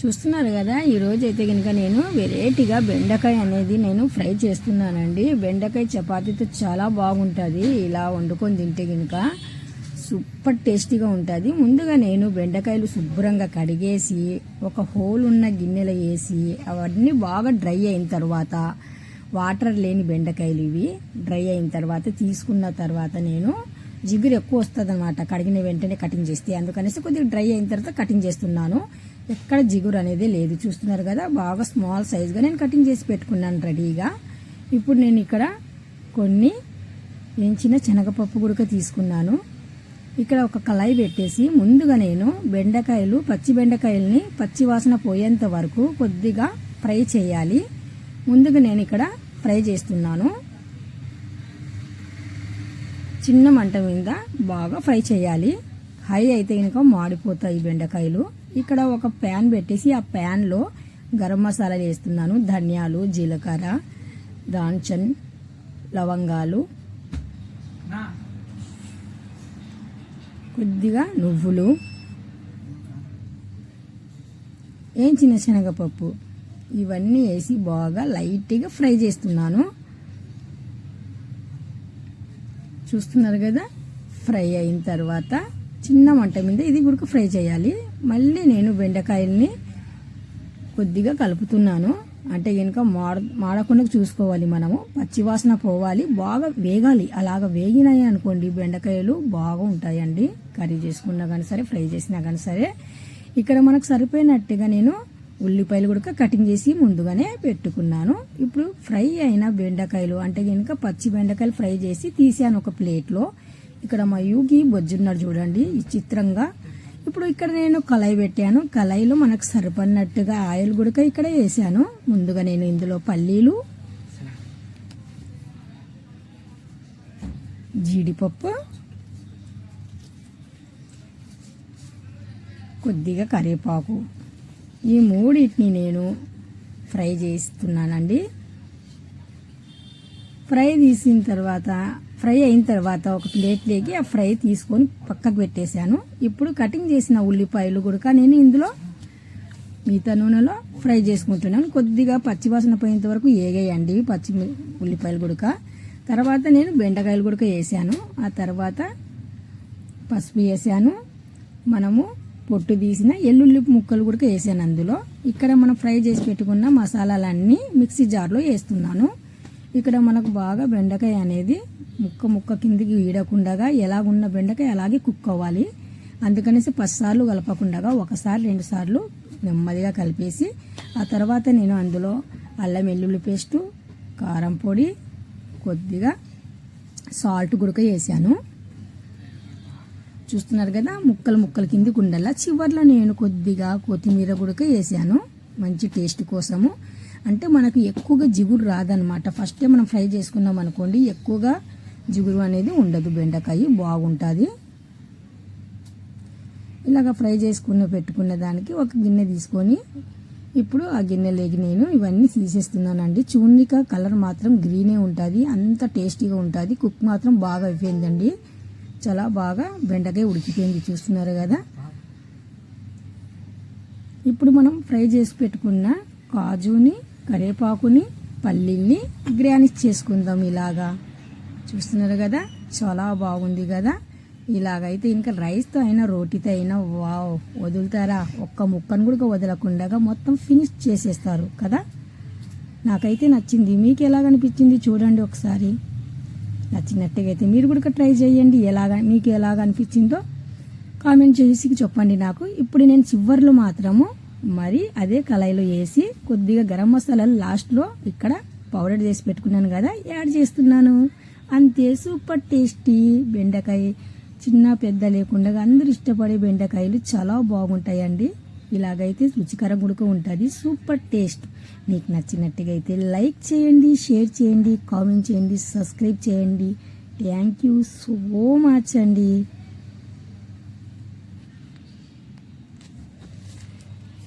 చూస్తున్నారు కదా ఈరోజు అయితే కనుక నేను వెరైటీగా బెండకాయ అనేది నేను ఫ్రై చేస్తున్నానండి. బెండకాయ చపాతీతో చాలా బాగుంటుంది. ఇలా వండుకొని తింటే కనుక సూపర్ టేస్టీగా ఉంటుంది. ముందుగా నేను బెండకాయలు శుభ్రంగా కడిగేసి ఒక హోల్ ఉన్న గిన్నెలో వేసి అవన్నీ బాగా డ్రై అయిన తర్వాత వాటర్ లేని బెండకాయలు ఇవి డ్రై అయిన తర్వాత తీసుకున్న తర్వాత నేను జిగురు ఎక్కువ వస్తుంది అనమాట కడిగిన వెంటనే కటింగ్ చేస్తే. అందుకనేసి కొద్దిగా డ్రై అయిన తర్వాత కటింగ్ చేస్తున్నాను. ఎక్కడ జిగురు అనేది లేదు. చూస్తున్నారు కదా బాగా స్మాల్ సైజ్గా నేను కటింగ్ చేసి పెట్టుకున్నాను రెడీగా. ఇప్పుడు నేను ఇక్కడ కొన్ని వేయించిన శనగపప్పు గుడక తీసుకున్నాను. ఇక్కడ ఒక కళాయి పెట్టేసి ముందుగా నేను బెండకాయలు పచ్చి బెండకాయల్ని పచ్చి వాసన పోయేంత వరకు కొద్దిగా ఫ్రై చేయాలి. ముందుగా నేను ఇక్కడ ఫ్రై చేస్తున్నాను. చిన్న మంట మీద బాగా ఫ్రై చేయాలి. హై అయితే కనుక మాడిపోతాయి బెండకాయలు. ఇక్కడ ఒక ప్యాన్ పెట్టేసి ఆ ప్యాన్లో గరం మసాలా వేస్తున్నాను. ధనియాలు జీలకర్ర దాల్చన్ లవంగాలు. కొద్దిగా నువ్వులు. వేయించిన శనగపప్పు. ఇవన్నీ వేసి బాగా లైట్గా ఫ్రై చేస్తున్నాను. చూస్తున్నారు కదా? ఫ్రై అయిన తర్వాత చిన్న మంట మీద ఇది కూడా ఫ్రై చేయాలి. మళ్ళీ నేను బెండకాయల్ని కొద్దిగా కలుపుతున్నాను. అంటే కనుక మాడ మాడకుండా చూసుకోవాలి మనము. పచ్చివాసన పోవాలి. బాగా వేగాలి. అలాగ వేగినాయి అనుకోండి బెండకాయలు బాగా ఉంటాయండి కర్రీ చేసుకున్నా కానీ సరే ఫ్రై చేసినా కానీ సరే. ఇక్కడ మనకు సరిపోయినట్టుగా నేను ఉల్లిపాయలు కూడా కటింగ్ చేసి ముందుగానే పెట్టుకున్నాను. ఇప్పుడు ఫ్రై అయిన బెండకాయలు అంటే కనుక పచ్చి బెండకాయలు ఫ్రై చేసి తీసాను ఒక ప్లేట్లో. ఇక్కడ మా యూగి బొజ్జున్నారు చూడండి ఈ చిత్రంగా. ఇప్పుడు ఇక్కడ నేను కళాయి పెట్టాను. కళాయిలో మనకు సరిపడినట్టుగా ఆయిల్ గుడక ఇక్కడ వేసాను. ముందుగా నేను ఇందులో పల్లీలు జీడిపప్పు కొద్దిగా కరివేపాకు. ఈ మూడింటిని నేను ఫ్రై చేస్తున్నానండి. ఫ్రై తీసిన తర్వాత ఫ్రై అయిన తర్వాత ఒక ప్లేట్లోకి ఆ ఫ్రై తీసుకొని పక్కకు పెట్టేశాను. ఇప్పుడు కటింగ్ చేసిన ఉల్లిపాయలు కూడా నేను ఇందులో మిగతా నూనెలో ఫ్రై చేసుకుంటున్నాను. కొద్దిగా పచ్చివాసన పోయేంత వరకు ఏగేయండి పచ్చి ఉల్లిపాయలు గుడక. తర్వాత నేను బెండకాయలు గుడక వేసాను. ఆ తర్వాత పసుపు వేసాను. మనము పొట్టు తీసిన ఎల్లుల్లి ముక్కలు కూడా వేసాను అందులో. ఇక్కడ మనం ఫ్రై చేసి పెట్టుకున్న మసాలాలన్నీ మిక్సీ జార్లో వేస్తున్నాను. ఇక్కడ మనకు బాగా బెండకాయ అనేది ముక్క ముక్క కిందికి ఈడకుండగా ఎలాగున్న బెండకాయ అలాగే కుక్ అవ్వాలి. అందుకనేసి పదిసార్లు కలపకుండా ఒకసారి రెండు సార్లు నెమ్మదిగా కలిపేసి ఆ తర్వాత నేను అందులో అల్లం వెల్లుల్లి పేస్టు కారం పొడి కొద్దిగా సాల్ట్ గుడక వేసాను. చూస్తున్నారు కదా ముక్కలు ముక్కలు కింది ఉండాల చివర్లో నేను కొద్దిగా కొత్తిమీర గుడక వేసాను. మంచి టేస్ట్ కోసము. అంటే మనకు ఎక్కువగా జిగురు రాదనమాట ఫస్టే మనం ఫ్రై చేసుకున్నాం అనుకోండి ఎక్కువగా జిగురు అనేది ఉండదు. బెండకాయ బాగుంటుంది. ఇలాగ ఫ్రై చేసుకుని పెట్టుకున్న దానికి ఒక గిన్నె తీసుకొని ఇప్పుడు ఆ గిన్నెలోకి నేను ఇవన్నీ తీసేస్తున్నానండి. చూర్ణిక కలర్ మాత్రం గ్రీనే ఉంటుంది. అంత టేస్టీగా ఉంటుంది. కుక్ మాత్రం బాగా అయిపోయిందండి. చాలా బాగా బెండకాయ ఉడికిపోయింది చూస్తున్నారు కదా? ఇప్పుడు మనం ఫ్రై చేసి పెట్టుకున్న కాజుని కరివేపాకుని పల్లీల్ని గ్రానిష్ చేసుకుందాం ఇలాగా. చూస్తున్నారు కదా? చాలా బాగుంది కదా? ఇలాగైతే ఇంకా రైస్తో అయినా రోటీతో అయినా వావ్ వదులుతారా? ఒక్క ముక్కను కూడా వదలకుండా మొత్తం ఫినిష్ చేసేస్తారు కదా? నాకైతే నచ్చింది. మీకు ఎలాగనిపించింది చూడండి ఒకసారి. నచ్చినట్టుగా అయితే మీరు కూడా ట్రై చేయండి. ఎలాగ మీకు ఎలాగ అనిపించిందో కామెంట్ చేసి చెప్పండి నాకు. ఇప్పుడు నేను చివర్లో మాత్రము మరి అదే కళాయిలో వేసి కొద్దిగా గరం మసాలాలు లాస్ట్లో ఇక్కడ పౌడర్ చేసి పెట్టుకున్నాను కదా యాడ్ చేస్తున్నాను. అంతే సూపర్ టేస్టీ బెండకాయ. చిన్న పెద్ద లేకుండా అందరూ ఇష్టపడే బెండకాయలు చాలా బాగుంటాయండి. ఇలాగైతే రుచికరంగా కూడా ఉంటుంది. Super taste. మీకు నచ్చినట్టుగా అయితే లైక్ చేయండి షేర్ చేయండి కామెంట్ చేయండి సబ్స్క్రైబ్ చేయండి. థ్యాంక్ యూ సో మచ్ అండి.